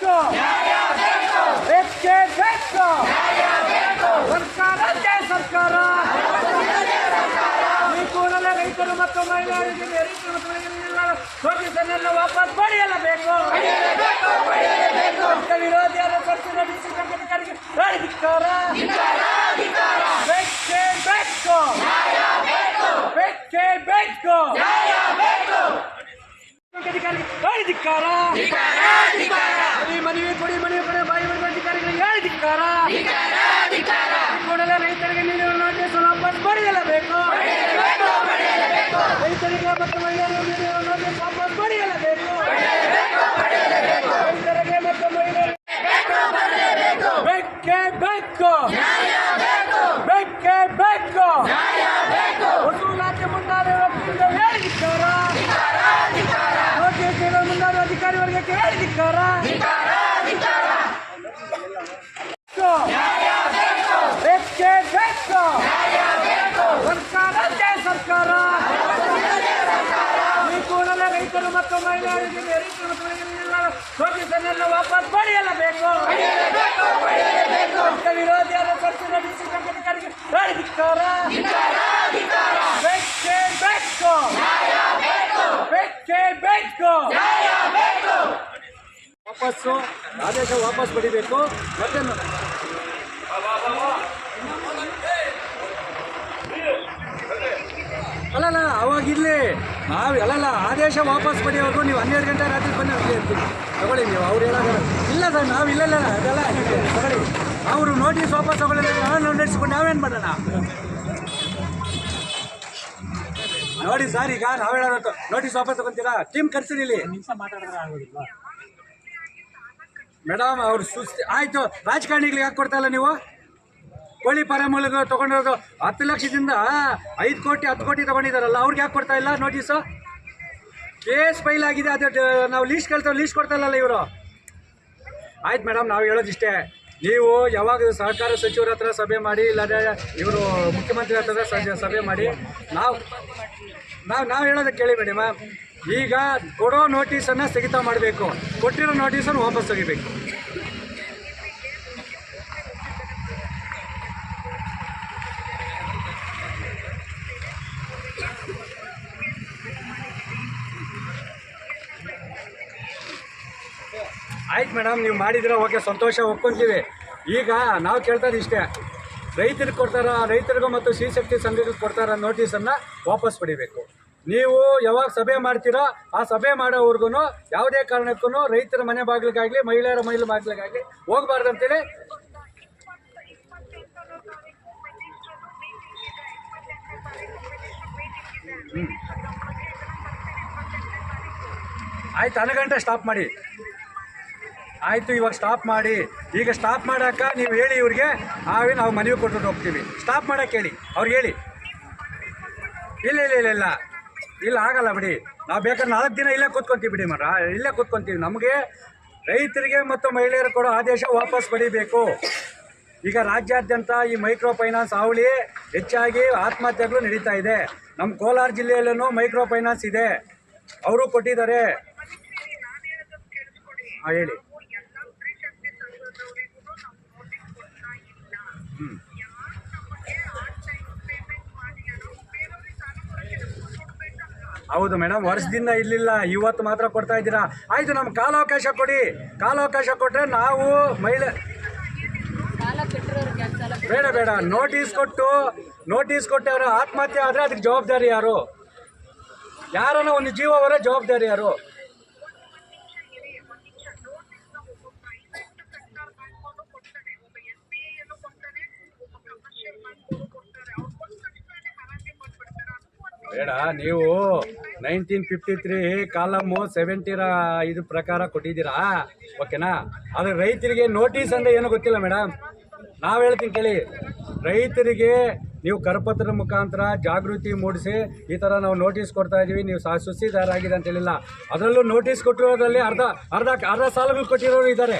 ಮತ್ತು ಮಹಿಳೆಯರಿಗೆ ರೈತರು ಮತ್ತು ಮಹಿಳೆಯರಿಗೆ ನೋಟಿಸನ್ನೆಲ್ಲ ವಾಪಸ್ ಪಡೆಯಲೇಬೇಕು ರೈತ ವಿರೋಧಿಯಾದ ಸರ್ಕಾರ ಡಿಸಿ ಅಧಿಕಾರಿಗೆ ಧಿಕ್ಕಾರ ಬೇಕೇ ಬೇಕು ಬೇಕೇ ಬೇಕು ಅಧಿಕಾರಿಗೆ ಹೇಳಿ ಧಿಕ್ಕಾರ. ಮನೆ ಮನವಿ ಕೊಡಿ ಮನವಿ ಕೊಡಿ ಬಾಯಿ ಬರುವ ಅಧಿಕಾರಿಗಳಿಗೆ ಹೇಳಿ ಧಿಕ್ಕಾರ. ಕೂಡಲೇ ರೈತರಿಗೆ ನೀಡಿರುವ ನೋಟಿಸ್ ವಾಪಸ್ ಪಡೆಯಲೇಬೇಕು. ರೈತರಿಗೆ ಮತ್ತು ಮಹಿಳೆಯರಿಗೆ ನೀಡಿರುವ ನೋಟಿಸ್ ವಾಪಸ್ ಪಡೆಯಲೇಬೇಕು. ರೈತರಿಗೆ ಮತ್ತು ಮಹಿಳೆಯರಿಗೆ ಬೇಕೇ. ಬೇಕು. ಬೇಕೇ. ಬೇಕು. ವಸೂಲಾತಿ ಮುಂದಾದ ವ್ಯಕ್ತಿಯಿಂದ ಹೇಳಿದ್ದಾರೆ ನೋಟಿಸ್ ನೀಡಲು ಮುಂದಾದ ಅಧಿಕಾರಿ ವರ್ಗಕ್ಕೆ ಹೇಳಿದ್ದಾರೆ ಬೇಕೇ. ಬೇಕು ಸರ್ಕಾರದ್ದೇ ಸರ್ಕಾರ. ಈ ಕೂಡಲೇ ರೈತರು ಮತ್ತು ಮಹಿಳೆಯರಿಗೆ ರೈತರು ಮತ್ತು ಮಹಿಳೆಯರಿಗೆ ನೋಟಿಸನ್ನೆಲ್ಲ ವಾಪಸ್ ಪಡೆಯಲೇಬೇಕು. ವಿರೋಧಿಯಾದ ಸರ್ಕಾರ ಅಧಿಕಾರಿಗೆ ಹೇಳಿದ್ದಾರೆ ಬೇಕೇ. ಬೇಕು. ಬೇಕೇ ಬೇಕು. ವಾಪಸ್ಸು, ಆದೇಶ ವಾಪಸ್ ಪಡಿಬೇಕು. ಮತ್ತೆ ಅಲ್ಲಲ್ಲ ಅವಾಗಿರ್ಲಿ ನಾವು ಅಲ್ಲಲ್ಲ, ಆದೇಶ ವಾಪಸ್ ಪಡೆಯೋದು ನೀವು ಹನ್ನೆರಡು ಗಂಟೆ ರಾತ್ರಿ ಬನ್ನಿ ಅಲ್ಲಿ ಇರ್ತೀವಿ ತಗೊಳ್ಳಿ ನೀವು, ಅವ್ರು ಹೇಳೋದು. ಇಲ್ಲ ಸರ್, ನಾವು ಇಲ್ಲಲ್ಲ, ಅದೆಲ್ಲ ತಗೊಳ್ಳಿ. ಅವರು ನೋಟಿಸ್ ವಾಪಸ್ ತಗೊಳ್ಳಿ ನಾವು ನಡೆಸ್ಕೊಂಡು ನಾವೇನು ಮಾಡೋಣ? ನೋಡಿ ಸರ್, ಈಗ ನಾವು ಹೇಳೋದು, ನೋಟಿಸ್ ವಾಪಸ್ ತಗೊಂತೀರಾ? ಟೀಮ್ ಕರ್ಸಿರಿ ಇಲ್ಲಿ. ಮೇಡಮ್, ಅವ್ರು ಸುಸ್ತಿ ಆಯ್ತು, ರಾಜಕಾರಣಿಗಳಿಗೆ ಯಾಕೆ ಕೊಡ್ತಾ ಇಲ್ಲ ನೀವು? ಕೋಳಿ ಫಾರಮ್ಗಳಿಗೆ ತೊಗೊಂಡಿರೋದು ಹತ್ತು ಲಕ್ಷದಿಂದ ಐದು ಕೋಟಿ, ಹತ್ತು ಕೋಟಿ ತಗೊಂಡಿದ್ದಾರಲ್ಲ, ಅವ್ರಿಗೆ ಯಾಕೆ ಕೊಡ್ತಾ ಇಲ್ಲ ನೋಟಿಸು? ಕೇಸ್ ಫೈಲ್ ಆಗಿದೆ, ಅದು ನಾವು ಲೀಸ್ಟ್ ಕೇಳ್ತೇವೆ, ಲೀಸ್ಟ್ ಕೊಡ್ತಾ ಇಲ್ಲಲ್ಲ ಇವರು. ಆಯ್ತು ಮೇಡಮ್, ನಾವು ಹೇಳೋದಿಷ್ಟೇ ನೀವು ಯಾವಾಗ ಸಹಕಾರ ಸಚಿವರ ಹತ್ರ ಸಭೆ ಮಾಡಿ ಇಲ್ಲಾಂದರೆ ಇವರು ಮುಖ್ಯಮಂತ್ರಿ ಹತ್ರ ಸಭೆ ಮಾಡಿ, ನಾವು ನಾವು ನಾವು ಹೇಳೋದಕ್ಕೆ ಕೇಳಿ ಮೇಡಮ್. ಈಗ ಕೊಡೋ ನೋಟಿಸನ್ನು ಸ್ಥಗಿತ ಮಾಡಬೇಕು. ಕೊಟ್ಟಿರೋ ನೋಟಿಸನ್ನು ವಾಪಸ್ ತೆಗಿಬೇಕು. ಆಯ್ತು ಮೇಡಮ್, ನೀವು ಮಾಡಿದ್ರೆ ಓಕೆ, ಸಂತೋಷ ಒಪ್ಕೊಂತೀವಿ. ಈಗ ನಾವು ಕೇಳ್ತಾರೆ ಇಷ್ಟೇ. ರೈತರಿಗೆ ಕೊಡ್ತಾರ, ರೈತರಿಗೂ ಮತ್ತು ಸಿ ಶಕ್ತಿ ಸಂಘಕ್ಕೆ ಕೊಡ್ತಾರ ನೋಟಿಸನ್ನು ವಾಪಸ್ ಪಡಿಬೇಕು. ನೀವು ಯಾವಾಗ ಸಭೆ ಮಾಡ್ತೀರೋ, ಆ ಸಭೆ ಮಾಡೋವರೆಗೂ ಯಾವುದೇ ಕಾರಣಕ್ಕೂ ರೈತರ ಮನೆ ಬಾಗಿಲಿಗಾಗಲಿ, ಮಹಿಳೆಯರ ಮಹಿಳೆ ಬಾಗಿಲಿಗಾಗಲಿ ಹೋಗ್ಬಾರ್ದು ಅಂತೇಳಿ ಆಯ್ತು ಅನಗಂಟೆ ಗಂಟೆ ಸ್ಟಾಪ್ ಮಾಡಿ. ಆಯಿತು, ಇವಾಗ ಸ್ಟಾಪ್ ಮಾಡಿ. ಈಗ ಸ್ಟಾಪ್ ಮಾಡಾಕ ನೀವು ಹೇಳಿ ಇವ್ರಿಗೆ, ಆವೇ ನಾವು ಮನವಿ ಕೊಟ್ಟು ಹೋಗ್ತೀವಿ. ಸ್ಟಾಪ್ ಮಾಡಕ್ಕೆ ಹೇಳಿ, ಅವ್ರಿಗೆ ಹೇಳಿ. ಇಲ್ಲ ಇಲ್ಲ ಇಲ್ಲ ಇಲ್ಲ. ಇಲ್ಲ ಆಗಲ್ಲ ಬಿಡಿ. ನಾವು ಬೇಕಾದ್ರೆ ನಾಲ್ಕು ದಿನ ಇಲ್ಲೇ ಕೂತ್ಕೊಂತೀವಿ ಬಿಡಿ ಮರ. ಇಲ್ಲೇ ಕೂತ್ಕೊಂತೀವಿ. ನಮಗೆ ರೈತರಿಗೆ ಮತ್ತು ಮಹಿಳೆಯರು ಕೊಡೋ ಆದೇಶ ವಾಪಸ್ ಪಡಿಬೇಕು. ಈಗ ರಾಜ್ಯಾದ್ಯಂತ ಈ ಮೈಕ್ರೋ ಫೈನಾನ್ಸ್ ಅವಳಿ ಹೆಚ್ಚಾಗಿ ಆತ್ಮಹತ್ಯೆಗಳು ನಡೀತಾ ಇದೆ. ನಮ್ಮ ಕೋಲಾರ ಜಿಲ್ಲೆಯಲ್ಲೂ ಮೈಕ್ರೋ ಫೈನಾನ್ಸ್ ಇದೆ. ಅವರು ಕೊಟ್ಟಿದ್ದಾರೆ. ಹಾಂ ಹೇಳಿ. ಹೌದು ಮೇಡಮ್, ವರ್ಷದಿಂದ ಇಲ್ಲಿಲ್ಲ. ಇವತ್ತು ಮಾತ್ರ ಕೊಡ್ತಾ ಇದ್ದೀರಾ? ಆಯ್ತು, ನಮ್ಗೆ ಕಾಲಾವಕಾಶ ಕೊಡಿ. ಕಾಲಾವಕಾಶ ಕೊಟ್ಟರೆ ನಾವು ಮಹಿಳೆ ಬೇಡ ಬೇಡ. ನೋಟಿಸ್ ಕೊಟ್ಟು, ನೋಟಿಸ್ ಕೊಟ್ಟವರು ಆತ್ಮಹತ್ಯೆ ಆದರೆ ಅದಕ್ಕೆ ಜವಾಬ್ದಾರಿ ಯಾರು? ಯಾರನ್ನ ಒಂದು ಜೀವ ಅವರೇ ಜವಾಬ್ದಾರಿ ಯಾರು? ಬೇಡ, ನೀವು ನೈನ್ಟೀನ್ ಫಿಫ್ಟಿ ತ್ರೀ ಕಾಲಮ್ಮು ಸೆವೆಂಟಿರ ಇದು ಪ್ರಕಾರ ಕೊಟ್ಟಿದ್ದೀರಾ? ಓಕೆನಾ ಆದರೆ ರೈತರಿಗೆ ನೋಟಿಸ್ ಅಂದರೆ ಏನೂ ಗೊತ್ತಿಲ್ಲ ಮೇಡಮ್ ನಾವು ಹೇಳ್ತೀನಿ ಕೇಳಿ. ರೈತರಿಗೆ ನೀವು ಕರಪತ್ರದ ಮುಖಾಂತರ ಜಾಗೃತಿ ಮೂಡಿಸಿ ಈ ಥರ ನಾವು ನೋಟಿಸ್ ಕೊಡ್ತಾ ಇದ್ದೀವಿ ನೀವು ಸಾ ಸುಸ್ತಿದಾರ ಆಗಿದೆ ಅಂತ ಹೇಳಿಲ್ಲ. ಅದರಲ್ಲೂ ನೋಟಿಸ್ ಕೊಟ್ಟಿರೋದ್ರಲ್ಲಿ ಅರ್ಧ ಅರ್ಧ ಅರ್ಧ ಸಾಲಗಳು ಕೊಟ್ಟಿರೋರು ಇದ್ದಾರೆ.